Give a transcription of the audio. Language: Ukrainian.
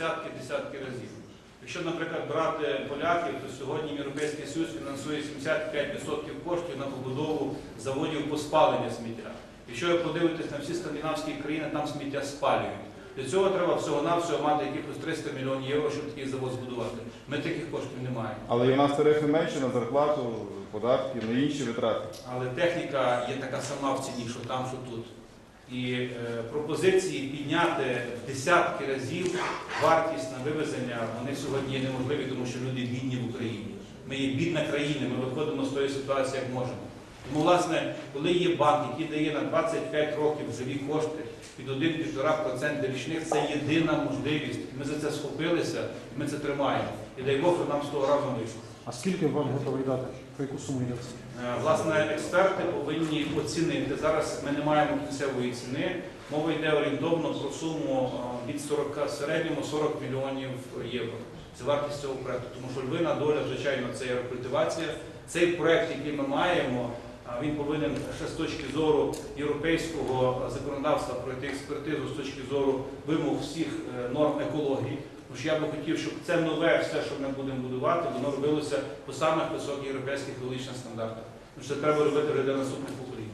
десятки-десятки разів. Якщо, наприклад, брати поляків, то сьогодні Європейський Союз фінансує 75% коштів на побудову заводів по спаленню сміття. Якщо ви подивитесь на всі скандинавські країни, там сміття спалюють. Для цього треба всього-навсього мати якихось 300 мільйонів євро, щоб такий завод збудувати. Ми таких коштів не маємо. Але і у нас тарифи менші на зарплату, податки, на інші витрати. Але техніка є така сама в ціні, що там, що тут. І е, пропозиції підняти в десятки разів вартість на вивезення, вони сьогодні неможливі, тому що люди бідні в Україні. Ми є бідна країна, ми виходимо з тої ситуації, як можемо. Тому, власне, коли є банк, який дає на 25 років живі кошти під 1-1,5% річних, це єдина можливість. Ми за це схопилися, ми це тримаємо. І дай Бог, що нам з того разом вийшло. А скільки вам готовий дати? Про яку суму йдеться? Е, Власне, експерти повинні оцінити. Зараз ми не маємо кінцевої ціни. Мова йде орієнтовно про суму е, від 40, в середньому 40 мільйонів євро. Це вартість цього проекту. Тому що львина доля, звичайно, це є рекультивація. Цей проект, який ми маємо, він повинен ще з точки зору європейського законодавства пройти експертизу з точки зору вимог всіх е, норм екології. Тому що я би хотів, щоб це нове все, що ми будемо будувати, воно робилося по самих високих європейських екологічних стандартах. Тому що це треба робити вже для наступних поколінь.